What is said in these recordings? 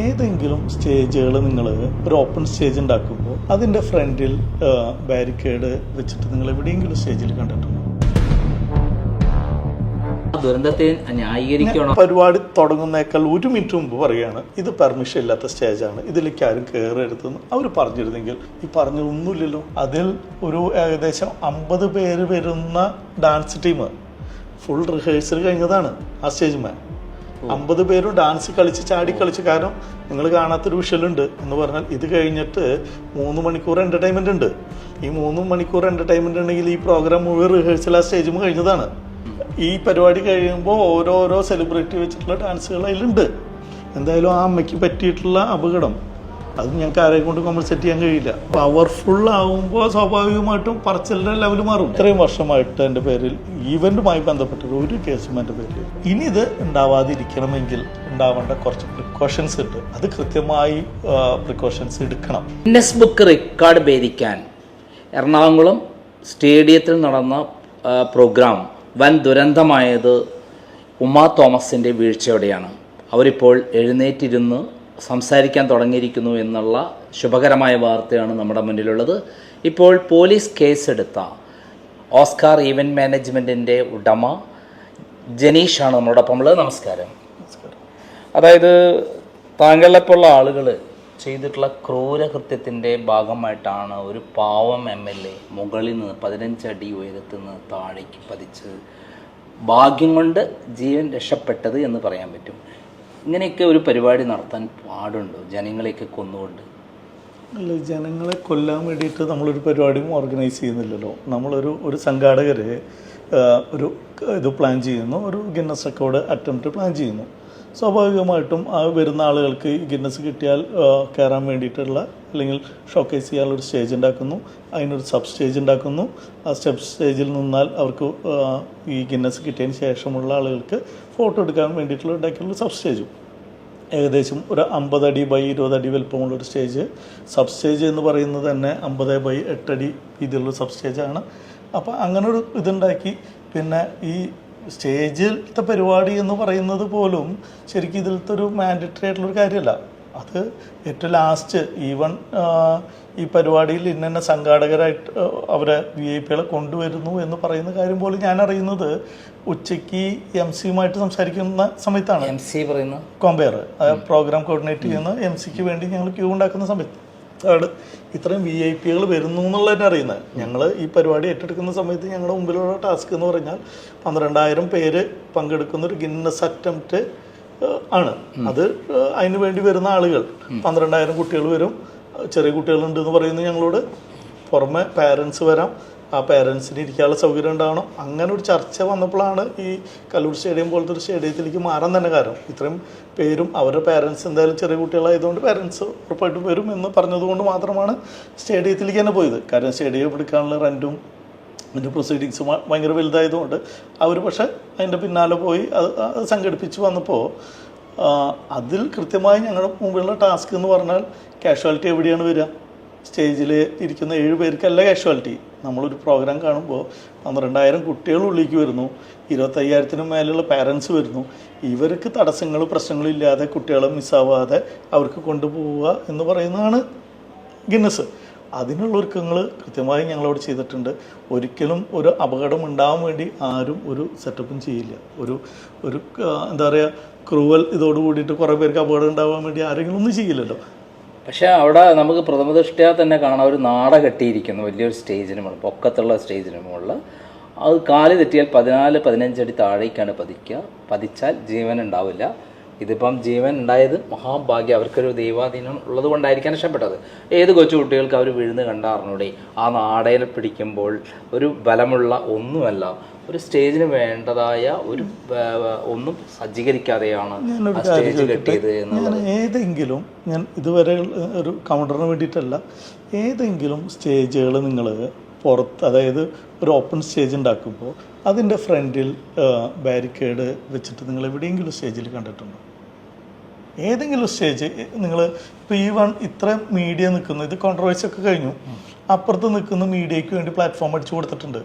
ഏതെങ്കിലും സ്റ്റേജുകൾ നിങ്ങൾ ഒരു ഓപ്പൺ സ്റ്റേജ് ഉണ്ടാക്കുമ്പോൾ അതിന്റെ ഫ്രണ്ടിൽ ബാരിക്കേഡ് വെച്ചിട്ട് നിങ്ങൾ എവിടെയെങ്കിലും സ്റ്റേജിൽ കണ്ടിട്ടുണ്ടോ? ദുരന്തത്തെ ന്യായീകരിക്കണോ? പരിപാടി തുടങ്ങുന്നേക്കാൾ ഒരു മിനിറ്റ് മുമ്പ് പറയാണ് ഇത് പെർമിഷൻ ഇല്ലാത്ത സ്റ്റേജാണ് ഇതിലേക്ക് ആരും കയറരുതെന്ന് അവർ പറഞ്ഞിരുന്നെങ്കിൽ ഈ പറഞ്ഞതൊന്നുമില്ലല്ലോ. അതിൽ ഒരു ഏകദേശം അമ്പത് പേര് വരുന്ന ഡാൻസ് ടീം ഫുൾ റിഹേഴ്സൽ കഴിഞ്ഞതാണ് ആ സ്റ്റേജ് അമ്പത് പേരും ഡാൻസ് കളിച്ച് ചാടി കളിച്ച് കാരണം നിങ്ങൾ കാണാത്തൊരു വിഷലുണ്ട് എന്ന് പറഞ്ഞാൽ ഇത് കഴിഞ്ഞിട്ട് മൂന്ന് മണിക്കൂർ എന്റർടൈൻമെന്റ് ഉണ്ട്. ഈ മൂന്ന് മണിക്കൂർ എന്റർടൈൻമെന്റ് ഉണ്ടെങ്കിൽ ഈ പ്രോഗ്രാം മുഴുവൻ റിഹേഴ്സൽ ആ സ്റ്റേജും കഴിഞ്ഞതാണ്. ഈ പരിപാടി കഴിയുമ്പോൾ ഓരോരോ സെലിബ്രിറ്റി വെച്ചിട്ടുള്ള ഡാൻസുകൾ അതിലുണ്ട്. എന്തായാലും ആ അമ്മയ്ക്ക് പറ്റിയിട്ടുള്ള അപകടം. അത് ഞങ്ങൾക്ക് ആരെയും കൊണ്ട് കോമ്പൻസേറ്റ് ചെയ്യാൻ കഴിയില്ല. പവർഫുൾ ആവുമ്പോൾ സ്വാഭാവികമായിട്ടും പറച്ചിലിന്റെ ലെവൽ മാറും. ഇത്രയും വർഷമായിട്ട് എന്റെ പേരിൽ ഈവന്റുമായി ബന്ധപ്പെട്ട ഒരു കേസും എന്റെ പേരിൽ ഇനി ഇത് ഉണ്ടാവാതിരിക്കണമെങ്കിൽ ഉണ്ടാവേണ്ട കുറച്ച് പ്രിക്കോഷൻസ് ഉണ്ട്. അത് കൃത്യമായി പ്രിക്കോഷൻസ് എടുക്കണം. ഗിന്നസ് ബുക്ക് റെക്കോർഡ് ഭേദിക്കാൻ എറണാകുളം സ്റ്റേഡിയത്തിൽ നടന്ന പ്രോഗ്രാം വൻ ദുരന്തമായത് ഉമാ തോമസിന്റെ വീഴ്ചയോടെയാണ്. അവരിപ്പോൾ എഴുന്നേറ്റിരുന്ന് സംസാരിക്കാൻ തുടങ്ങിയിരിക്കുന്നു എന്നുള്ള ശുഭകരമായ വാർത്തയാണ് നമ്മുടെ മുന്നിലുള്ളത്. ഇപ്പോൾ പോലീസ് കേസെടുത്ത ഓസ്കാർ ഈവന്റ് മാനേജ്മെന്റിന്റെ ഉടമ ജനീഷാണ് നമ്മളോടൊപ്പം ഉള്ളത് നമസ്കാരം. അതായത് താങ്കളെപ്പോലുള്ള ആളുകൾ ചെയ്തിട്ടുള്ള ക്രൂരകൃത്യത്തിന്റെ ഭാഗമായിട്ടാണ് ഒരു പാവം എം എൽ എ മുകളിൽ നിന്ന് പതിനഞ്ചടി ഉയരത്തിൽ നിന്ന് താഴേക്ക് പതിച്ച് ഭാഗ്യം കൊണ്ട് ജീവൻ രക്ഷപ്പെട്ടത് എന്ന് പറയാൻ പറ്റും. ഇങ്ങനെയൊക്കെ ഒരു പരിപാടി നടത്താൻ പാടുണ്ടോ? ജനങ്ങളെയൊക്കെ കൊന്നുകൊണ്ട്? അല്ല ജനങ്ങളെ കൊല്ലാൻ വേണ്ടിയിട്ട് നമ്മളൊരു പരിപാടിയും ഓർഗനൈസ് ചെയ്യുന്നില്ലല്ലോ. നമ്മളൊരു ഒരു സംഘാടകർ ഒരു ഇത് പ്ലാൻ ചെയ്യുന്നു. ഒരു ഗിന്നസ് റെക്കോർഡ് അറ്റംപ്റ്റ് പ്ലാൻ ചെയ്യുന്നു. സ്വാഭാവികമായിട്ടും ആ വരുന്ന ആളുകൾക്ക് ഗിന്നസ് കിട്ടിയാൽ കയറാൻ വേണ്ടിയിട്ടുള്ള അല്ലെങ്കിൽ ഷോക്കേസ് ചെയ്യാനുള്ള ഒരു സ്റ്റേജ് ഉണ്ടാക്കുന്നു. അതിനൊരു സബ് സ്റ്റേജ് ഉണ്ടാക്കുന്നു. ആ സ്റ്റെപ്പ് സ്റ്റേജിൽ നിന്നാൽ അവർക്ക് ഈ ഗിന്നസ് കിട്ടിയതിന് ശേഷമുള്ള ആളുകൾക്ക് ഫോട്ടോ എടുക്കാൻ വേണ്ടിയിട്ടുള്ള ഉണ്ടാക്കിയുള്ള സബ് സ്റ്റേജും. ഏകദേശം ഒരു അമ്പതടി ബൈ ഇരുപതടി അടി വലുപ്പമുള്ള ഒരു സ്റ്റേജ്. സബ് സ്റ്റേജ് എന്ന് പറയുന്നത് തന്നെ അമ്പത് ബൈ എട്ടടി രീതിയിലുള്ള സബ് സ്റ്റേജാണ്. അപ്പോൾ അങ്ങനെ ഒരു ഇതുണ്ടാക്കി. പിന്നെ ഈ സ്റ്റേജിലത്തെ പരിപാടി എന്ന് പറയുന്നത് പോലും ശരിക്കും ഇതിലത്തെ ഒരു മാൻഡറ്ററി ആയിട്ടുള്ളൊരു കാര്യമല്ല. അത് ഏറ്റവും ലാസ്റ്റ് ഈവൺ ഈ പരിപാടിയിൽ ഇന്ന സംഘാടകരായിട്ട് അവരെ വി ഐ പികളെ കൊണ്ടുവരുന്നു എന്ന് പറയുന്ന കാര്യം പോലും ഞാൻ അറിയുന്നത് ഉച്ചയ്ക്ക് എം സിയുമായിട്ട് സംസാരിക്കുന്ന സമയത്താണ്. എം സി പറയുന്ന. കോമ്പയർ പ്രോഗ്രാം കോർഡിനേറ്റ് ചെയ്യുന്ന എം സിക്ക് വേണ്ടി ഞങ്ങൾ ക്യൂ ഉണ്ടാക്കുന്ന സമയത്ത്. ആണ്. ഇത്രയും വി ഐ പികൾ വരുന്നു എന്നുള്ളതിനെ അറിയുന്നത്. ഞങ്ങൾ ഈ പരിപാടി ഏറ്റെടുക്കുന്ന സമയത്ത് ഞങ്ങളുടെ മുമ്പിലുള്ള ടാസ്ക് എന്ന് പറഞ്ഞാൽ പന്ത്രണ്ടായിരം പേര് പങ്കെടുക്കുന്ന ഒരു ഗിന്നസ് അറ്റംപ്റ്റ് ആണ്. അത് അതിന് വേണ്ടി വരുന്ന ആളുകൾ. പന്ത്രണ്ടായിരം കുട്ടികൾ വരും. ചെറിയ കുട്ടികളുണ്ട് എന്ന് പറയുന്നത് ഞങ്ങളോട്. പുറമെ പാരൻസ് വരാം. ആ പേരൻസിന് ഇരിക്കാനുള്ള സൗകര്യം ഉണ്ടാവണം. അങ്ങനെ ഒരു ചർച്ച വന്നപ്പോഴാണ് ഈ കല്ലൂർ സ്റ്റേഡിയം പോലത്തെ ഒരു സ്റ്റേഡിയത്തിലേക്ക് മാറാൻ തന്നെ കാരണം. ഇത്രയും പേരും അവരുടെ പേരൻസ് എന്തായാലും ചെറിയ കുട്ടികളായതുകൊണ്ട് പേരൻസ് ഉറപ്പായിട്ടും വരും എന്ന് പറഞ്ഞതുകൊണ്ട് മാത്രമാണ് സ്റ്റേഡിയത്തിലേക്ക് തന്നെ പോയത്. കാരണം സ്റ്റേഡിയം എടുക്കാനുള്ള റെന്റും അതിന്റെ പ്രൊസീഡിങ്സ് ഭയങ്കര വലുതായതുകൊണ്ട് അവർ പക്ഷേ അതിന്റെ പിന്നാലെ പോയി അത് സംഘടിപ്പിച്ച് വന്നപ്പോൾ അതിൽ കൃത്യമായി ഞങ്ങളുടെ മുമ്പിലുള്ള ടാസ്ക് എന്ന് പറഞ്ഞാൽ കാഷ്വാലിറ്റി എവിടെയാണ് വരിക? സ്റ്റേജിൽ ഇരിക്കുന്ന ഏഴ് പേർക്കല്ല കാഷ്വാലിറ്റി നമ്മളൊരു പ്രോഗ്രാം കാണുമ്പോൾ പന്ത്രണ്ടായിരം കുട്ടികൾ ഉള്ളിലേക്ക് വരുന്നു. ഇരുപത്തയ്യായിരത്തിന് മേലുള്ള പാരൻസ് വരുന്നു. ഇവർക്ക് തടസ്സങ്ങൾ പ്രശ്നങ്ങളില്ലാതെ കുട്ടികളെ മിസ്സാവാതെ അവർക്ക് കൊണ്ടുപോവുക എന്ന് പറയുന്നതാണ് ഗിന്നസ്. അതിനുള്ള ഒരുക്കങ്ങൾ കൃത്യമായി ഞങ്ങളോട് ചെയ്തിട്ടുണ്ട്. ഒരിക്കലും ഒരു അപകടം ഉണ്ടാവാൻ വേണ്ടി ആരും ഒരു സെറ്റപ്പും ചെയ്യില്ല. ഒരു ഒരു എന്താ പറയുക ക്രൂവൽ ഇതോട് കൂടിയിട്ട് കുറേ പേർക്ക് അപകടം ഉണ്ടാവാൻ വേണ്ടി ആരെങ്കിലും ഒന്നും ചെയ്യില്ലല്ലോ. പക്ഷേ അവിടെ നമുക്ക് പ്രഥമദൃഷ്ട്യാ തന്നെ കാണാൻ ഒരു നാട കെട്ടിയിരിക്കുന്നു. വലിയൊരു സ്റ്റേജിന് മുകളിൽ പൊക്കത്തുള്ള സ്റ്റേജിന് മുകളിൽ. അത് കാൽ തെറ്റിയാൽ പതിനാല് പതിനഞ്ചടി താഴേക്കാണ് പതിക്കുക. പതിച്ചാൽ ജീവൻ ഉണ്ടാവില്ല. ഇതിപ്പം ജീവൻ ഉണ്ടായത് മഹാഭാഗ്യം. അവർക്കൊരു ദൈവാധീനം ഉള്ളത് കൊണ്ടായിരിക്കാൻ രക്ഷപ്പെട്ടത് ഏത് കൊച്ചു കുട്ടികൾക്ക് അവർ വിഴുന്ന് കണ്ടാറിനൂടെ ആ നാടയിൽ പിടിക്കുമ്പോൾ ഒരു ബലമുള്ള ഒന്നുമല്ല ഒരു സ്റ്റേജിന് വേണ്ടതായ ഒരു ഒന്നും സജ്ജീകരിക്കാതെയാണ് സ്റ്റേജ് കെട്ടിയത് എന്നുള്ളത്. ഞാൻ ഏതെങ്കിലും ഞാൻ ഇതുവരെ ഒരു കൗണ്ടറിന് വേണ്ടിയിട്ടല്ല ഏതെങ്കിലും സ്റ്റേജുകൾ നിങ്ങൾ പുറത്ത് അതായത് ഒരു ഓപ്പൺ സ്റ്റേജ് ഉണ്ടാക്കുമ്പോൾ അതിന്റെ ഫ്രണ്ടിൽ ബാരിക്കേഡ് വെച്ചിട്ട് നിങ്ങൾ എവിടെയെങ്കിലും സ്റ്റേജിൽ കണ്ടിട്ടുണ്ടോ? ഏതെങ്കിലും സ്റ്റേജ് നിങ്ങൾ ഇപ്പോൾ ഈ വൺ ഇത്ര മീഡിയ നിൽക്കുന്നു ഇത് കോൺട്രവേഴ്സി ഒക്കെ കഴിഞ്ഞു. അപ്പുറത്ത് നിൽക്കുന്ന മീഡിയയ്ക്ക് വേണ്ടി പ്ലാറ്റ്ഫോം അടിച്ചു കൊടുത്തിട്ടുണ്ട്.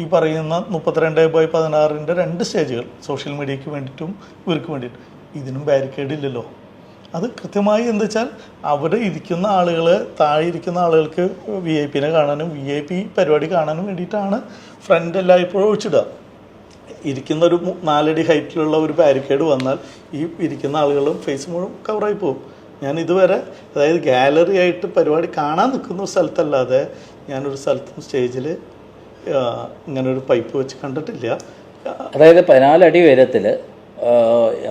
ഈ പറയുന്ന മുപ്പത്തിരണ്ട് ബൈ പതിനാറിന്റെ രണ്ട് സ്റ്റേജുകൾ സോഷ്യൽ മീഡിയയ്ക്ക് വേണ്ടിയിട്ടും ഇവർക്ക് വേണ്ടിയിട്ടും. ഇതിനും ബാരിക്കേഡ് ഇല്ലല്ലോ. അത് കൃത്യമായി എന്താ വെച്ചാൽ അവിടെ ഇരിക്കുന്ന ആളുകൾ താഴെ ഇരിക്കുന്ന ആളുകൾക്ക് വി ഐ പിനെ കാണാനും വി ഐ പി പരിപാടി കാണാനും വേണ്ടിയിട്ടാണ് ഫ്രണ്ട് എല്ലായ്പ്പോഴും ഒഴിച്ചിടുക. ഇരിക്കുന്ന ഒരു നാലടി ഹൈറ്റിലുള്ള ഒരു ബാരിക്കേഡ് വന്നാൽ ഈ ഇരിക്കുന്ന ആളുകളും ഫേസ് മുഴുവൻ കവറായി പോകും. ഞാൻ ഇതുവരെ അതായത് ഗാലറി ആയിട്ട് പരിപാടി കാണാൻ നിൽക്കുന്ന ഒരു സ്ഥലത്തല്ലാതെ ഞാനൊരു സ്ഥലത്തും സ്റ്റേജിൽ ഇങ്ങനെ ഒരു പൈപ്പ് വെച്ച് കണ്ടിട്ടില്ല. അതായത് പതിനാലടി ഉയരത്തിൽ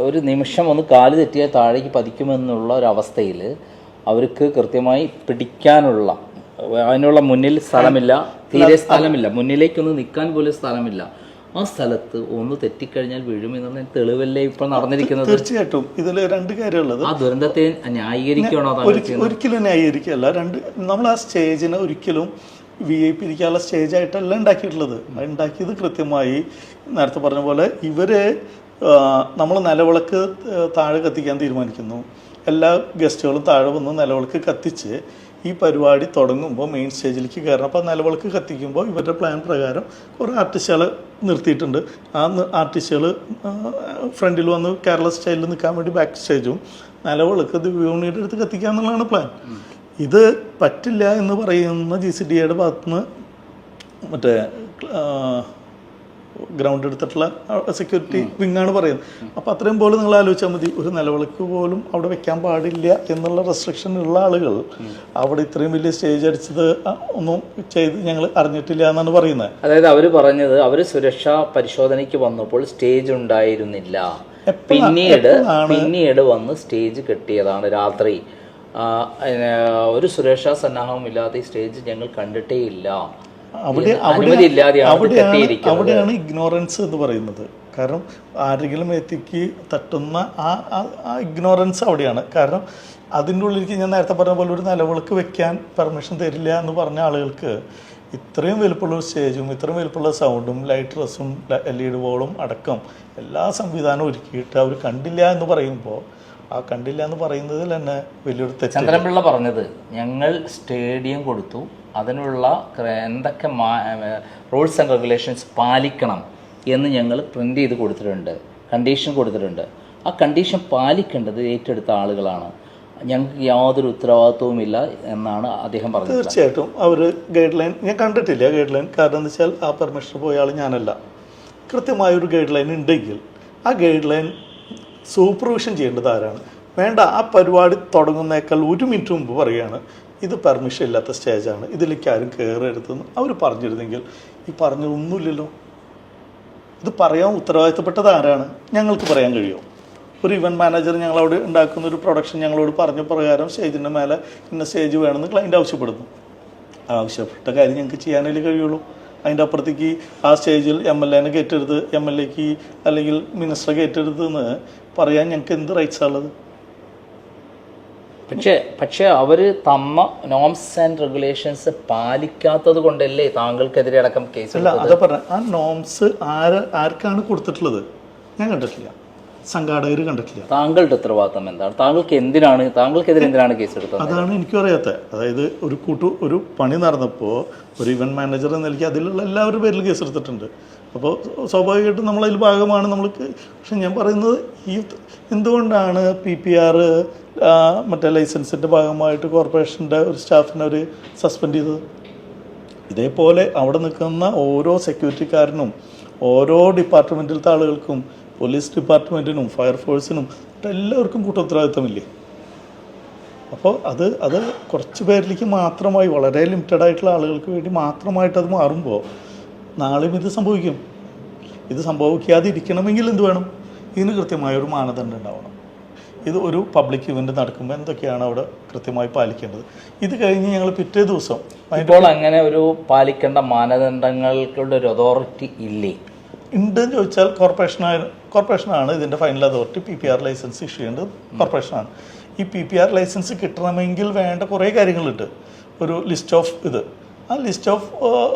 ഒരു നിമിഷം ഒന്ന് കാൽ തെറ്റിയാൽ താഴേക്ക് പതിക്കുമെന്നുള്ള ഒരു അവസ്ഥയിൽ അവർക്ക് കൃത്യമായി പിടിക്കാനുള്ള അതിനുള്ള മുന്നിൽ സ്ഥലമില്ല തീരെ സ്ഥലമില്ല. മുന്നിലേക്കൊന്ന് നിൽക്കാൻ പോലും സ്ഥലമില്ല. ആ സ്ഥലത്ത് ഒന്ന് തെറ്റിക്കഴിഞ്ഞാൽ വീഴുമെന്നുള്ള തെളിവല്ലേ ഇപ്പൊ നടന്നിരിക്കുന്നത്? തീർച്ചയായിട്ടും. ഇതിൽ രണ്ട് കാര്യമുള്ളത്. ആ ദുരന്തത്തെ ന്യായീകരിക്കണോ ഒരിക്കലും ന്യായീകരിക്കല്ല രണ്ട് നമ്മൾ ആ സ്റ്റേജിനെ ഒരിക്കലും വി ഐ പി ഇരിക്കാനുള്ള സ്റ്റേജായിട്ടല്ല ഉണ്ടാക്കിയിട്ടുള്ളത്. ഉണ്ടാക്കിയത് കൃത്യമായി നേരത്തെ പറഞ്ഞ പോലെ ഇവരെ നമ്മൾ നിലവിളക്ക് താഴെ കത്തിക്കാൻ തീരുമാനിക്കുന്നു. എല്ലാ ഗസ്റ്റുകളും താഴെ വന്ന് നിലവിളക്ക് കത്തിച്ച് ഈ പരിപാടി തുടങ്ങുമ്പോൾ മെയിൻ സ്റ്റേജിലേക്ക് കയറണം. അപ്പോൾ നിലവിളക്ക് കത്തിക്കുമ്പോൾ ഇവരുടെ പ്ലാൻ പ്രകാരം കുറേ ആർട്ടിസ്റ്റുകൾ നിർത്തിയിട്ടുണ്ട്. ആ ആർട്ടിസ്റ്റുകൾ ഫ്രണ്ടിൽ വന്ന് കേരള സ്റ്റൈലിൽ നിൽക്കാൻ വേണ്ടി ബാക്ക് സ്റ്റേജും നിലവിളക്ക് ദിവ്യൂണിയുടെ അടുത്ത് കത്തിക്കുക എന്നുള്ളതാണ് പ്ലാൻ ഇത് പറ്റില്ല എന്ന് പറയുന്ന ജി സി ഡി ഭാഗത്തുനിന്ന് മറ്റേ ഗ്രൗണ്ട് എടുത്തിട്ടുള്ള സെക്യൂരിറ്റി വിങ്ങാണ് പറയുന്നത്. അപ്പോൾ അത്രയും പോലും നിങ്ങൾ ആലോചിച്ചാൽ മതി ഒരു നിലവിളക്ക് പോലും അവിടെ വെക്കാൻ പാടില്ല എന്നുള്ള റെസ്ട്രിക്ഷൻ ഉള്ള ആളുകൾ അവിടെ ഇത്രയും വലിയ സ്റ്റേജ് അടിച്ചത് ഒന്നും ചെയ്ത് ഞങ്ങൾ അറിഞ്ഞിട്ടില്ല എന്നാണ് പറയുന്നത്. അതായത് അവർ പറഞ്ഞത് അവർ സുരക്ഷാ പരിശോധനയ്ക്ക് വന്നപ്പോൾ സ്റ്റേജ് ഉണ്ടായിരുന്നില്ല. പിന്നീട് പിന്നീട് വന്ന് സ്റ്റേജ് കെട്ടിയതാണ് രാത്രി. ഒരു സുരക്ഷാ സന്നാഹവും ഇല്ലാതെ ഈ സ്റ്റേജ് ഞങ്ങൾ കണ്ടിട്ടേ ഇല്ല അവിടെ അവിടെ അവിടെയാണ് അവിടെയാണ് ഇഗ്നോറൻസ് എന്ന് പറയുന്നത്. കാരണം ആരെങ്കിലും എത്തിക്ക് തട്ടുന്ന ആ ആ- ആ ഇഗ്നോറൻസ് അവിടെയാണ്. കാരണം അതിന്റെ ഉള്ളിലേക്ക് ഞാൻ നേരത്തെ പറഞ്ഞ പോലെ ഒരു നിലവിളക്ക് വെക്കാൻ പെർമിഷൻ തരില്ല എന്ന് പറഞ്ഞ ആളുകൾക്ക് ഇത്രയും വലുപ്പമുള്ള ഒരു സ്റ്റേജും ഇത്രയും വലുപ്പമുള്ള സൗണ്ടും ലൈറ്റ് ഡ്രസ്സും എൽ ഇ ഡി ബോളും അടക്കം എല്ലാ സംവിധാനവും ഒരുക്കിയിട്ട് അവർ കണ്ടില്ല എന്ന് പറയുമ്പോൾ ആ കണ്ടില്ല എന്ന് പറയുന്നതിൽ തന്നെ വലിയൊരു തെറ്റ് ചന്ദ്രൻപിള്ള പറഞ്ഞത് ഞങ്ങൾ സ്റ്റേഡിയം കൊടുത്തു അതിനുള്ള എന്തൊക്കെ റൂൾസ് ആൻഡ് റെഗുലേഷൻസ് പാലിക്കണം എന്ന് ഞങ്ങൾ പ്രിന്റ് ചെയ്ത് കൊടുത്തിട്ടുണ്ട് കണ്ടീഷൻ കൊടുത്തിട്ടുണ്ട്. ആ കണ്ടീഷൻ പാലിക്കേണ്ടത് ഏറ്റെടുത്ത ആളുകളാണ്. ഞങ്ങൾക്ക് യാതൊരു ഉത്തരവാദിത്വവുമില്ല എന്നാണ് അദ്ദേഹം പറഞ്ഞത്. തീർച്ചയായിട്ടും അവർ ഗൈഡ് ലൈൻ ഞാൻ കണ്ടിട്ടില്ല ഗൈഡ് ലൈൻ കാരണം എന്ന് വെച്ചാൽ ആ പെർമിഷൻ പോയ ആൾ ഞാനല്ല. കൃത്യമായൊരു ഗൈഡ് ലൈൻ ഉണ്ടെങ്കിൽ ആ ഗൈഡ് ലൈൻ സൂപ്പർവിഷൻ ചെയ്യേണ്ടത് ആരാണ്? വേണ്ട ആ പരിപാടി തുടങ്ങുന്നേക്കാൾ ഒരു മിനിറ്റ് മുമ്പ് പറയുകയാണ് ഇത് പെർമിഷൻ ഇല്ലാത്ത സ്റ്റേജാണ് ഇതിലേക്ക് ആരും കയറരുതെന്ന് അവർ പറഞ്ഞിരുന്നെങ്കിൽ ഈ പറഞ്ഞതൊന്നുമില്ലല്ലോ. ഇത് പറയാൻ ഉത്തരവാദിത്തപ്പെട്ടത് ആരാണ്? ഞങ്ങൾക്ക് പറയാൻ കഴിയുമോ ഒരു ഇവന്റ് മാനേജർ ഞങ്ങളവിടെ ഉണ്ടാക്കുന്ന ഒരു പ്രൊഡക്ഷൻ ഞങ്ങളോട് പറഞ്ഞ പ്രകാരം സ്റ്റേജിന്റെ മേലെ ഇന്ന സ്റ്റേജ് വേണമെന്ന് ക്ലൈന്റ് ആവശ്യപ്പെടുന്നു. ആവശ്യപ്പെട്ട കാര്യം ഞങ്ങൾക്ക് ചെയ്യാനല്ലേ കഴിയുള്ളൂ. അതിന്റെ അപ്പുറത്തേക്ക് ആ സ്റ്റേജിൽ എം എൽ എനെ കയറ്റരുത് എം എൽ എക്ക് അല്ലെങ്കിൽ മിനിസ്റ്ററെ കയറ്റരുത് എന്ന് പറയാൻ ഞങ്ങൾക്ക് എന്ത് റൈറ്റ്സാണ് ഉള്ളത്? പക്ഷേ പക്ഷേ അവർ തമ്മ നോംസ് ആൻഡ് റെഗുലേഷൻസ് പാലിക്കാത്തത് കൊണ്ടല്ലേ താങ്കൾക്കെതിരെ അടക്കം കേസ് അല്ല അതാ പറഞ്ഞ ആ നോംസ് ആര് ആർക്കാണ് കൊടുത്തിട്ടുള്ളത്? ഞാൻ കണ്ടിട്ടില്ല. സംഘാടകർ കണ്ടിട്ടില്ല. താങ്കളുടെ ഉത്തരവാദിത്തം എന്താണ്? താങ്കൾക്ക് എന്തിനാണ് താങ്കൾക്കെതിരെ എന്തിനാണ് കേസ് എടുത്തത്? അതാണ് എനിക്കും അറിയാത്ത അതായത് ഒരു കൂട്ടു ഒരു പണി നടന്നപ്പോൾ ഒരു ഇവന്റ് മാനേജർ എന്ന നിലയ്ക്ക് അതിലുള്ള എല്ലാവരും പേരിൽ കേസ് എടുത്തിട്ടുണ്ട്. അപ്പോൾ സ്വാഭാവികമായിട്ടും നമ്മളതിൽ ഭാഗമാണ് നമ്മൾക്ക് പക്ഷെ ഞാൻ പറയുന്നത് ഈ എന്തുകൊണ്ടാണ് പി പി ആർ മറ്റേ ലൈസൻസിന്റെ ഭാഗമായിട്ട് കോർപ്പറേഷന്റെ ഒരു സ്റ്റാഫിനെ ഒരു സസ്പെൻഡ് ചെയ്തത്? ഇതേപോലെ അവിടെ നിൽക്കുന്ന ഓരോ സെക്യൂരിറ്റിക്കാരനും ഓരോ ഡിപ്പാർട്ട്മെന്റിലത്തെ ആളുകൾക്കും പോലീസ് ഡിപ്പാർട്ട്മെന്റിനും ഫയർഫോഴ്സിനും എല്ലാവർക്കും കൂട്ടുത്തരവാദിത്തമില്ലേ? അപ്പോൾ അത് അത് കുറച്ച് പേരിലേക്ക് മാത്രമായി വളരെ ലിമിറ്റഡ് ആയിട്ടുള്ള ആളുകൾക്ക് വേണ്ടി മാത്രമായിട്ട് അത് മാറുമ്പോൾ നാളെയും ഇത് സംഭവിക്കും. ഇത് സംഭവിക്കാതിരിക്കണമെങ്കിൽ എന്ത് വേണം? ഇതിന് കൃത്യമായ ഒരു മാനദണ്ഡം ഉണ്ടാവണം. ഇത് ഒരു പബ്ലിക് ഇവന്റ് നടക്കുമ്പോൾ എന്തൊക്കെയാണ് അവിടെ കൃത്യമായി പാലിക്കേണ്ടത്? ഇത് കഴിഞ്ഞ് ഞങ്ങൾ പിറ്റേ ദിവസം ഇപ്പോൾ അങ്ങനെ ഒരു പാലിക്കേണ്ട മാനദണ്ഡങ്ങൾക്കുള്ള ഒരു അതോറിറ്റി ഇല്ലേ? ഉണ്ടെന്ന് ചോദിച്ചാൽ കോർപ്പറേഷനായ കോർപ്പറേഷനാണ് ഇതിന്റെ final authority P P R licence issue ചെയ്യേണ്ടത് കോർപ്പറേഷനാണ് ഈ പി പി ആർ ലൈസൻസ് കിട്ടണമെങ്കിൽ വേണ്ട കുറേ കാര്യങ്ങളുണ്ട്. ഒരു ലിസ്റ്റ് ഓഫ് ഇത്. ആ ലിസ്റ്റ് ഓഫ്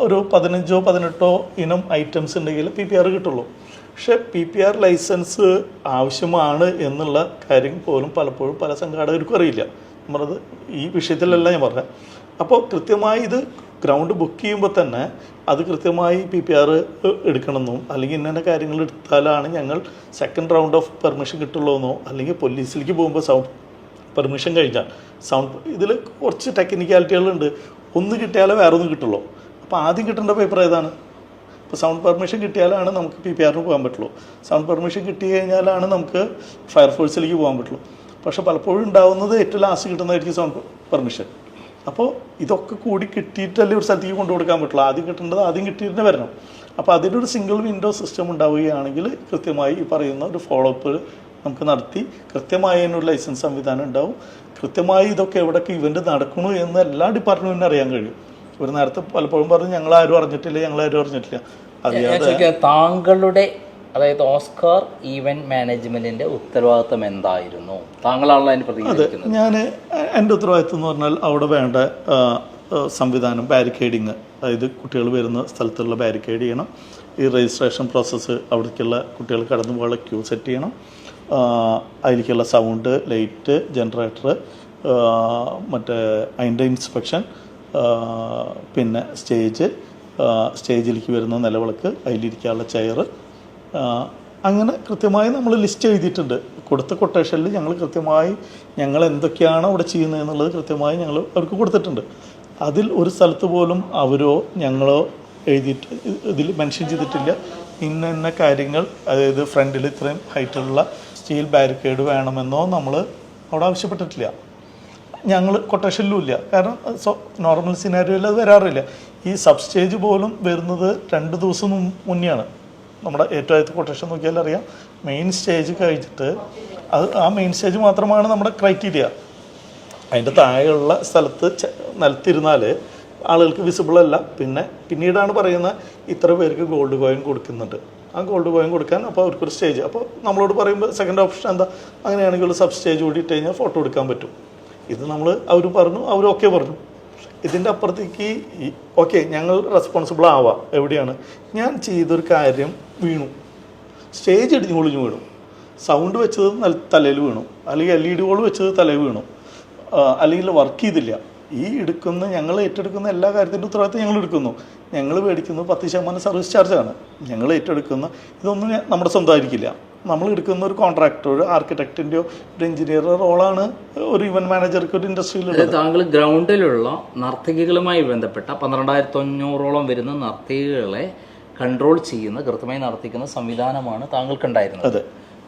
ഒരു പതിനഞ്ചോ പതിനെട്ടോ ഇനം ഐറ്റംസ് ഉണ്ടെങ്കിൽ പി പി ആർ കിട്ടുള്ളൂ. പക്ഷേ പി പി ആർ ലൈസൻസ് ആവശ്യമാണ് എന്നുള്ള കാര്യം പോലും പലപ്പോഴും പല സംഘാടകർക്കും അറിയില്ല. നമ്മളത് ഈ വിഷയത്തിലല്ല ഞാൻ പറഞ്ഞത്. അപ്പോൾ കൃത്യമായി ഇത് ഗ്രൗണ്ട് ബുക്ക് ചെയ്യുമ്പോൾ തന്നെ അത് കൃത്യമായി പി പി ആർ എടുക്കണമെന്നും അല്ലെങ്കിൽ ഇന്ന കാര്യങ്ങൾ എടുത്താലാണ് ഞങ്ങൾ സെക്കൻഡ് റൗണ്ട് ഓഫ് പെർമിഷൻ കിട്ടുള്ളൂ എന്നോ അല്ലെങ്കിൽ പോലീസിലേക്ക് പോകുമ്പോൾ സൗണ്ട് പെർമിഷൻ കഴിഞ്ഞാൽ. സൗണ്ട് ഇതിൽ കുറച്ച് ടെക്നിക്കാലിറ്റികളുണ്ട് ഒന്ന് കിട്ടിയാലേ വേറെ ഒന്നും കിട്ടുള്ളൂ. അപ്പോൾ ആദ്യം കിട്ടേണ്ട പേപ്പർ ഏതാണ്? ഇപ്പോൾ സൗണ്ട് പെർമിഷൻ കിട്ടിയാലാണ് നമുക്ക് പി പി ആറിന് പോകാൻ പറ്റുള്ളൂ. സൗണ്ട് പെർമിഷൻ കിട്ടി കഴിഞ്ഞാലാണ് നമുക്ക് ഫയർഫോഴ്സിലേക്ക് പോകാൻ പറ്റുള്ളൂ. പക്ഷേ പലപ്പോഴും ഉണ്ടാകുന്നത് ഏറ്റവും ലാസ്റ്റ് കിട്ടുന്നതായിരിക്കും സൗണ്ട് പെർമിഷൻ അപ്പോൾ ഇതൊക്കെ കൂടി കിട്ടിയിട്ടല്ലേ ഒരു സ്ഥലത്തേക്ക് കൊണ്ടു കൊടുക്കാൻ പറ്റുള്ളൂ. ആദ്യം കിട്ടേണ്ടത് ആദ്യം കിട്ടിയിട്ട് വരണം. അപ്പോൾ അതിനൊരു സിംഗിൾ വിൻഡോ സിസ്റ്റം ഉണ്ടാവുകയാണെങ്കിൽ കൃത്യമായി ഈ പറയുന്ന ഒരു ഫോളോ അപ്പ് നമുക്ക് നടത്തി കൃത്യമായി അതിനൊരു ലൈസൻസ് സംവിധാനം ഉണ്ടാവും. കൃത്യമായി ഇതൊക്കെ എവിടെയൊക്കെ ഇവന്റ് നടക്കണു എന്ന് എല്ലാ ഡിപ്പാർട്ട്മെന്റിനും അറിയാൻ കഴിയും. ഒരു നേരത്തെ പലപ്പോഴും പറഞ്ഞു ഞങ്ങൾ ആരും അറിഞ്ഞിട്ടില്ല. ഞങ്ങൾ ആരും അറിഞ്ഞിട്ടില്ല അറിയാതെ താങ്കളുടെ അതായത് ഓസ്കാർ ഈവന്റ് മാനേജ്മെന്റിന്റെ ഉത്തരവാദിത്തം എന്തായിരുന്നു? താങ്കളാണല്ലോ അതിന് പ്രതികരിക്കുന്നത്. ഞാൻ എന്റെ ഉത്തരവാദിത്വം എന്ന് പറഞ്ഞാൽ അവിടെ വേണ്ട സംവിധാനം ബാരിക്കേഡിങ്. അതായത് കുട്ടികൾ വരുന്ന സ്ഥലത്തുള്ള ബാരിക്കേഡ് ചെയ്യണം. ഈ രജിസ്ട്രേഷൻ പ്രോസസ്സ് അവിടേക്കുള്ള കുട്ടികൾ കടന്നു പോകാനുള്ള ക്യൂ സെറ്റ് ചെയ്യണം. അതിലേക്കുള്ള സൗണ്ട് ലൈറ്റ് ജനറേറ്റർ മറ്റേ അതിന്റെ ഇൻസ്പെക്ഷൻ പിന്നെ സ്റ്റേജ് സ്റ്റേജിലേക്ക് വരുന്ന നിലവിളക്ക് അതിലിരിക്കാനുള്ള ചെയർ അങ്ങനെ കൃത്യമായി നമ്മൾ ലിസ്റ്റ് എഴുതിയിട്ടുണ്ട്. കൊടുത്ത കൊട്ടേഷനിൽ ഞങ്ങൾ കൃത്യമായി ഞങ്ങൾ എന്തൊക്കെയാണ് അവിടെ ചെയ്യുന്നത് എന്നുള്ളത് കൃത്യമായി ഞങ്ങൾ അവർക്ക് കൊടുത്തിട്ടുണ്ട്. അതിൽ ഒരു സ്ഥലത്ത് പോലും അവരോ ഞങ്ങളോ എഴുതിയിട്ട് ഇതിൽ മെൻഷൻ ചെയ്തിട്ടില്ല. ഇന്ന ഇന്ന കാര്യങ്ങൾ അതായത് ഫ്രണ്ടിൽ ഇത്രയും ഹൈറ്റുള്ള സ്റ്റീൽ ബാരിക്കേഡ് വേണമെന്നോ നമ്മൾ അവിടെ ആവശ്യപ്പെട്ടിട്ടില്ല. ഞങ്ങൾ കൊട്ടേഷനിലും ഇല്ല. കാരണം നോർമൽ സിനാരിയോയിൽ അത് വരാറില്ല. ഈ സബ് സ്റ്റേജ് പോലും വരുന്നത് രണ്ട് ദിവസം മുന്നെയാണ്. നമ്മുടെ ഏറ്റവും ആദ്യത്തെ കൊട്ടേഷൻ നോക്കിയാൽ അറിയാം. മെയിൻ സ്റ്റേജ് കഴിഞ്ഞിട്ട് അത് ആ മെയിൻ സ്റ്റേജ് മാത്രമാണ് നമ്മുടെ ക്രൈറ്റീരിയ അതിന്റെ താഴെയുള്ള സ്ഥലത്ത് നിലത്തിരുന്നാൽ ആളുകൾക്ക് വിസിബിൾ അല്ല. പിന്നെ പിന്നീടാണ് പറയുന്നത് ഇത്ര പേർക്ക് ഗോൾഡ് കോയിൻ കൊടുക്കുന്നുണ്ട്. ആ ഗോൾഡ് കോയിൻ കൊടുക്കാൻ അപ്പോൾ അവർക്കൊരു സ്റ്റേജ് അപ്പോൾ നമ്മളോട് പറയുമ്പോൾ സെക്കൻഡ് ഓപ്ഷൻ എന്താ? അങ്ങനെയാണെങ്കിൽ ഒരു സബ് സ്റ്റേജ് കൂടി കഴിഞ്ഞാൽ ഫോട്ടോ എടുക്കാൻ പറ്റും. ഇത് നമ്മൾ അവർ പറഞ്ഞു അവർ ഓക്കെ പറഞ്ഞു. ഇതിന്റെ അപ്പുറത്തേക്ക് ഓക്കെ ഞങ്ങൾ റെസ്പോൺസിബിൾ ആവാം. എവിടെയാണ്? ഞാൻ ചെയ്തൊരു കാര്യം വീണു. സ്റ്റേജ് ഇടിഞ്ഞു പൊളിഞ്ഞു വീണു. സൗണ്ട് വെച്ചത് നല്ല തലയിൽ വീണു. അല്ലെങ്കിൽ എൽ ഇ ഡി ബോൾ വെച്ചത് തലയിൽ വീണു. അല്ലെങ്കിൽ വർക്ക് ചെയ്തില്ല. ഈ എടുക്കുന്ന ഞങ്ങൾ ഏറ്റെടുക്കുന്ന എല്ലാ കാര്യത്തിന്റെ ഉത്തരവാദിത്തം ഞങ്ങൾ എടുക്കുന്നു. ഞങ്ങൾ മേടിക്കുന്നത് പത്ത് ശതമാനം സർവീസ് ചാർജാണ് ഞങ്ങൾ ഏറ്റെടുക്കുന്ന ഇതൊന്നും നമ്മുടെ സ്വന്തമായിരിക്കില്ല. നമ്മൾ എടുക്കുന്ന ഒരു കോൺട്രാക്ടർ ഒരു ആർക്കിടെക്റ്റിന്റെയോ ഒരു എഞ്ചിനീയറുടെ റോളാണ് ഒരു ഇവന്റ് മാനേജർക്ക് ഒരു ഇൻഡസ്ട്രിയിൽ താങ്കൾ ഗ്രൗണ്ടിലുള്ള നർത്തകികളുമായി ബന്ധപ്പെട്ട പന്ത്രണ്ടായിരത്തി അഞ്ഞൂറോളം വരുന്ന നർത്തകികളെ കൺട്രോൾ ചെയ്യുന്ന കൃത്യമായി നടത്തിക്കുന്ന സംവിധാനമാണ് താങ്കൾക്കുണ്ടായിരുന്നത്. അതെ.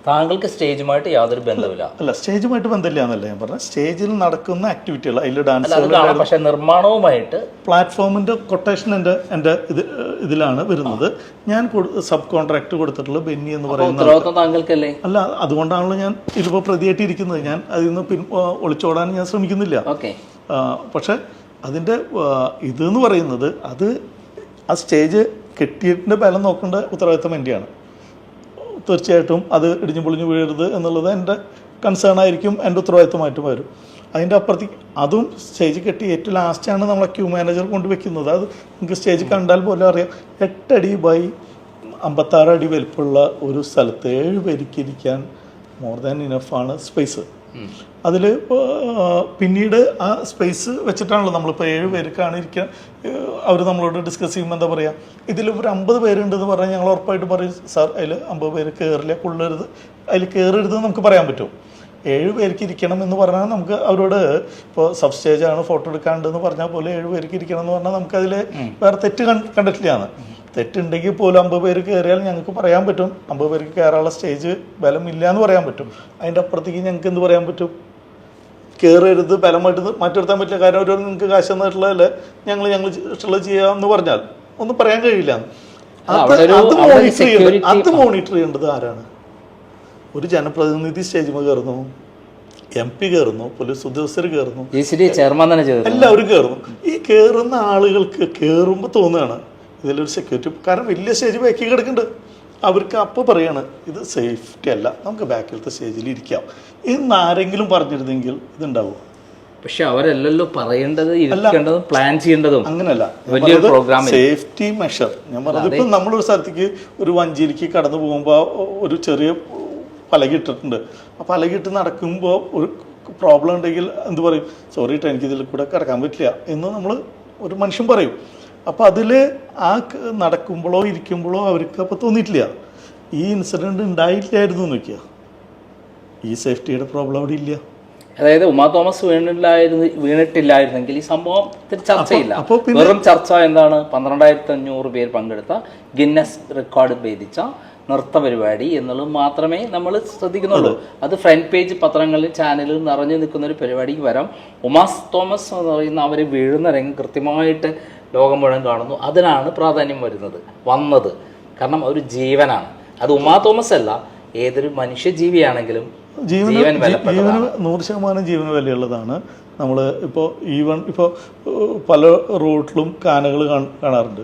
താങ്കൾക്ക് സ്റ്റേജുമായിട്ട് യാതൊരു ബന്ധമില്ല അല്ല സ്റ്റേജുമായിട്ട് ബന്ധമില്ല എന്നല്ല ഞാൻ പറഞ്ഞത്? സ്റ്റേജിൽ നടക്കുന്ന ആക്ടിവിറ്റികൾ അതിൽ ഡാൻസ് പക്ഷെ നിർമ്മാണവുമായിട്ട് പ്ലാറ്റ്ഫോമിന്റെ കൊട്ടേഷൻ എന്റെ എന്റെ ഇത് ഇതിലാണ് വരുന്നത്. ഞാൻ സബ് കോൺട്രാക്ട് കൊടുത്തിട്ടുള്ള ബെന്നി എന്ന് പറയുന്നത് താങ്കൾക്കല്ലേ? അല്ല അതുകൊണ്ടാണല്ലോ ഞാൻ ഇതിപ്പോൾ പ്രതിയായിട്ടിരിക്കുന്നത്. ഞാൻ അതിൽ നിന്ന് പിൻ ഒളിച്ചോടാൻ ഞാൻ ശ്രമിക്കുന്നില്ല. ഓക്കെ. പക്ഷെ അതിന്റെ ആ, ഇതെന്ന് പറയുന്നത് അത് ആ സ്റ്റേജ് കെട്ടിയതിന്റെ ബലം നോക്കേണ്ട ഉത്തരവാദിത്തം എന്റെയാണ് തീർച്ചയായിട്ടും അത് ഇടിഞ്ഞു പൊളിഞ്ഞു വീഴരുത് എന്നുള്ളത് എന്റെ കൺസേൺ ആയിരിക്കും എന്റെ ഉത്തരവാദിത്തമായിട്ട് വരും. അതിന്റെ അപ്പുറത്തേക്ക് അതും സ്റ്റേജ് കെട്ടി ഏറ്റവും ലാസ്റ്റാണ് നമ്മളെ ക്യൂ മാനേജർ കൊണ്ട് വെക്കുന്നത്. അത് നിങ്ങൾക്ക് സ്റ്റേജ് കണ്ടാൽ പോലും അറിയാം. എട്ടടി ബൈ അമ്പത്താറ് അടി ഒരു സ്ഥലത്ത് ഏഴ് പേർക്ക് ഇരിക്കാൻ മോർ ദാൻ ഇനഫാണ് സ്പേസ് അതിൽ പിന്നീട് ആ സ്പേസ് വെച്ചിട്ടാണല്ലോ നമ്മളിപ്പോൾ ഏഴ് പേർക്കാണ് ഇരിക്കുക അവർ നമ്മളോട് ഡിസ്കസ് ചെയ്യുമ്പോൾ എന്താ പറയുക ഇതിൽ ഒരു അമ്പത് പേരുണ്ടെന്ന് പറഞ്ഞാൽ ഞങ്ങൾ ഉറപ്പായിട്ട് പറയും സാർ അതിൽ അമ്പത് പേര് കയറില്ല കൊള്ളരുത് അതിൽ കയറരുത് എന്ന് നമുക്ക് പറയാൻ പറ്റും. ഏഴ് പേർക്ക് ഇരിക്കണം എന്ന് പറഞ്ഞാൽ നമുക്ക് അവരോട് ഇപ്പോൾ സബ് സ്റ്റേജാണ് ഫോട്ടോ എടുക്കാണ്ടെന്ന് പറഞ്ഞാൽ പോലെ ഏഴ് പേർക്ക് ഇരിക്കണം എന്ന് പറഞ്ഞാൽ നമുക്കതിൽ വേറെ തെറ്റ് കണ്ട് കണ്ടിട്ടില്ലാന്ന് തെറ്റുണ്ടെങ്കിൽ പോലും അമ്പത് പേര് കയറിയാൽ ഞങ്ങൾക്ക് പറയാൻ പറ്റും. അമ്പത് പേർക്ക് കയറാനുള്ള സ്റ്റേജ് ബലമില്ല എന്ന് പറയാൻ പറ്റും. അതിന്റെ അപ്പുറത്തേക്ക് ഞങ്ങൾക്ക് എന്ത് പറയാൻ പറ്റും? കയറരുത് ബലമായിട്ട് മാറ്റിയെടുത്താൻ പറ്റില്ല. കാരണം ഒരു നിങ്ങൾക്ക് കാശ് തന്നിട്ടുള്ളതല്ലേ? ഞങ്ങൾ ഞങ്ങൾ ഇഷ്ടമുള്ളത് ചെയ്യാമെന്ന് പറഞ്ഞാൽ ഒന്നും പറയാൻ കഴിയില്ല. അത് അത് മോണിറ്റർ ചെയ്യേണ്ടത് അത് മോണിറ്റർ ചെയ്യേണ്ടത് ആരാണ്? ഒരു ജനപ്രതിനിധി സ്റ്റേജിൽ കയറുന്നു. എം പി കയറുന്നു. പോലീസ് ഉദ്യോഗസ്ഥർ കയറുന്നു. ചെയർമാൻ തന്നെ എല്ലാവരും കയറുന്നു. ഈ കയറുന്ന ആളുകൾക്ക് കയറുമ്പോൾ തോന്നുകയാണ് ഇതിലൊരു സെക്യൂരിറ്റി കാരണം വലിയ സ്റ്റേജ് ബാക്കി കിടക്കുന്നുണ്ട്. അവർക്ക് അപ്പോൾ പറയാണ് ഇത് സേഫ്റ്റി അല്ല. നമുക്ക് ബാക്കിലത്തെ സ്റ്റേജിൽ ഇരിക്കാം. എന്ന് ആരെങ്കിലും പറഞ്ഞിരുന്നെങ്കിൽ ഇതുണ്ടാവും? പക്ഷെ അവരല്ലല്ലോ പറയേണ്ടത് ഇരിക്കേണ്ടതും പ്ലാൻ ചെയ്യേണ്ടതും. അങ്ങനല്ല വലിയ പ്രോഗ്രാം സേഫ്റ്റി മെഷർ ഞാൻ പറഞ്ഞത് ഇപ്പം നമ്മളൊരു സ്ഥലത്തേക്ക് ഒരു വഞ്ചിയിലേക്ക് കടന്നു പോകുമ്പോൾ ഒരു ചെറിയ പലകിട്ടിട്ടുണ്ട് ആ പലകിട്ട് നടക്കുമ്പോൾ ഒരു പ്രോബ്ലം ഉണ്ടെങ്കിൽ എന്ത് പറയും? സോറി കേട്ടോ എനിക്ക് ഇതിൽ കൂടെ കിടക്കാൻ പറ്റില്ല. എന്ന് നമ്മൾ ഒരു മനുഷ്യൻ പറയും. അപ്പോൾ അതിൽ ആ നടക്കുമ്പോഴോ ഇരിക്കുമ്പോഴോ അവർക്ക് അപ്പോൾ തോന്നിയിട്ടില്ല. ഈ ഇൻസിഡന്റ് ഉണ്ടായിട്ടില്ലായിരുന്നു നോക്കിയാൽ ഈ സേഫ്റ്റിയുടെ പ്രോബ്ലം അവിടെ ഇല്ല. അതായത് ഉമാ തോമസ് വീണില്ലായിരുന്നു വീണിട്ടില്ലായിരുന്നെങ്കിൽ ഈ സംഭവം ചർച്ചയില്ല. അപ്പോൾ വെറും ചർച്ച എന്താണ്? പന്ത്രണ്ടായിരത്തി അഞ്ഞൂറ് പേർ പങ്കെടുത്ത ഗിന്നസ് റെക്കോർഡ് ഭേദിച്ച നൃത്ത പരിപാടി എന്നുള്ളത് മാത്രമേ നമ്മൾ ശ്രദ്ധിക്കുന്നുള്ളൂ. അത്. ഫ്രണ്ട് പേജ് പത്രങ്ങളിൽ ചാനലിൽ നിറഞ്ഞു നിൽക്കുന്ന ഒരു പരിപാടിക്ക് വരാം. ഉമാസ് തോമസ് എന്ന് പറയുന്ന അവർ വീഴുന്ന രംഗം കൃത്യമായിട്ട് ലോകം മുഴുവൻ കാണുന്നു. അതിനാണ് പ്രാധാന്യം വരുന്നത്. വന്നത്. കാരണം ഒരു ജീവനാണ്. അത് ഉമാ തോമസ് അല്ല. ഏതൊരു മനുഷ്യ ജീവിയാണെങ്കിലും ജീവൻ ജീവന് നൂറ് ശതമാനം ജീവന് വിലയുള്ളതാണ്. നമ്മൾ ഇപ്പോൾ ഈവൺ ഇപ്പോൾ പല റൂട്ടിലും കാനകൾ കാണാറുണ്ട്.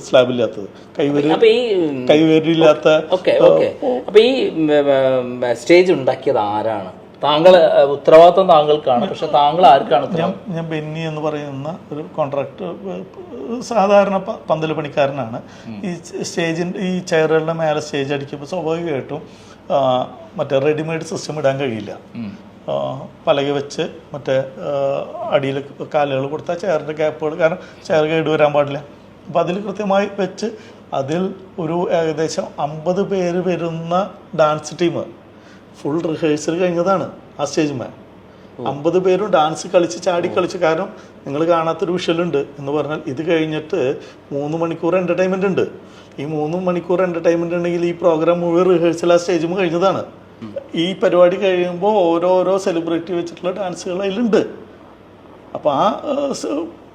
സ്ലാബില്ലാത്തത്. കൈവരി കൈവരില്ലാത്ത ഓക്കെ ഓക്കെ. അപ്പൊ ഈ സ്റ്റേജ് ഉണ്ടാക്കിയത് ആരാണ്? താങ്കൾ ഉത്തരവാദിത്വം താങ്കൾക്കാണ് പക്ഷെ താങ്കൾ ആർക്കാണ് ഉത്തരവാദിത്വം? ഞാൻ ബെന്നി എന്ന് പറയുന്ന ഒരു കോൺട്രാക്ട് സാധാരണ പന്തൽ പണിക്കാരനാണ്. ഈ സ്റ്റേജിന്റെ ഈ ചെയറുകളുടെ മേലെ സ്റ്റേജ് അടിക്കുമ്പോൾ സ്വാഭാവികമായിട്ടും മറ്റേ റെഡിമെയ്ഡ് സിസ്റ്റം ഇടാൻ കഴിയില്ല. പലക വെച്ച് മറ്റേ അടിയിൽ കാലുകൾ കൊടുത്താൽ ചെയറിന്റെ ഗ്യാപ്പുകൾ കാരണം ചെയർ കേട് വരാൻ പാടില്ല. അപ്പം അതിൽ കൃത്യമായി വെച്ച് അതിൽ ഒരു ഏകദേശം അമ്പത് പേര് വരുന്ന ഡാൻസ് ടീം ഫുൾ റിഹേഴ്സൽ കഴിഞ്ഞതാണ് ആ സ്റ്റേജ് അമ്പത് പേരും ഡാൻസ് കളിച്ച് ചാടി കളിച്ച്. കാരണം നിങ്ങൾ കാണാത്തൊരു വിഷലുണ്ട് എന്ന് പറഞ്ഞാൽ ഇത് കഴിഞ്ഞിട്ട് മൂന്ന് മണിക്കൂർ എന്റർടൈൻമെന്റ് ഉണ്ട്. ഈ മൂന്ന് മണിക്കൂർ എന്റർടൈൻമെന്റ് ഉണ്ടെങ്കിൽ ഈ പ്രോഗ്രാം മുഴുവൻ റിഹേഴ്സൽ ആ സ്റ്റേജും കഴിഞ്ഞതാണ്. ഈ പരിപാടി കഴിയുമ്പോൾ ഓരോരോ സെലിബ്രിറ്റി വെച്ചിട്ടുള്ള ഡാൻസുകൾ അതിലുണ്ട്. അപ്പോൾ ആ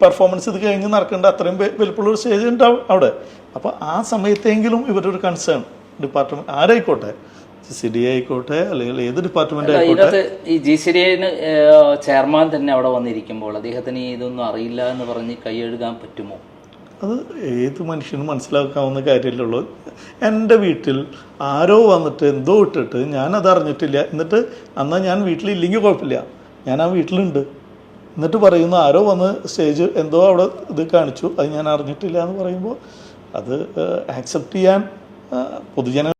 പെർഫോമൻസ് ഇത് കഴിഞ്ഞ് നടക്കേണ്ട അത്രയും വലിപ്പമുള്ള ഒരു സ്റ്റേജ് ഉണ്ടാവും അവിടെ. അപ്പോൾ ആ സമയത്തെങ്കിലും ഒരു കൺസേൺ ഡിപ്പാർട്ട്മെന്റ് ആരായിക്കോട്ടെ? സി ഡി ആയിക്കോട്ടെ അല്ലെങ്കിൽ ഏത് ഡിപ്പാർട്ട്മെന്റ് ആയിക്കോട്ടെ. ഇതിനകത്ത് ഈ ജി സി ഡി ചെയർമാൻ തന്നെ അവിടെ വന്നിരിക്കുമ്പോൾ അദ്ദേഹത്തിന് ഇതൊന്നും അറിയില്ല എന്ന് പറഞ്ഞ് കൈയെഴുകാൻ പറ്റുമോ? അത് ഏത് മനുഷ്യനും മനസ്സിലാക്കാവുന്ന കാര്യമല്ലുള്ളൂ എന്റെ വീട്ടിൽ ആരോ വന്നിട്ട് എന്തോ ഇട്ടിട്ട് ഞാനത് അറിഞ്ഞിട്ടില്ല. എന്നിട്ട് അന്നാ ഞാൻ വീട്ടിലില്ലെങ്കിൽ കുഴപ്പമില്ല. ഞാൻ ആ വീട്ടിലുണ്ട്. എന്നിട്ട് പറയുന്ന ആരോ വന്ന് സ്റ്റേജ് എന്തോ അവിടെ ഇത് കാണിച്ചു. അത് ഞാൻ അറിഞ്ഞിട്ടില്ല എന്ന് പറയുമ്പോൾ അത് ആക്സെപ്റ്റ് ചെയ്യാൻ പൊതുജന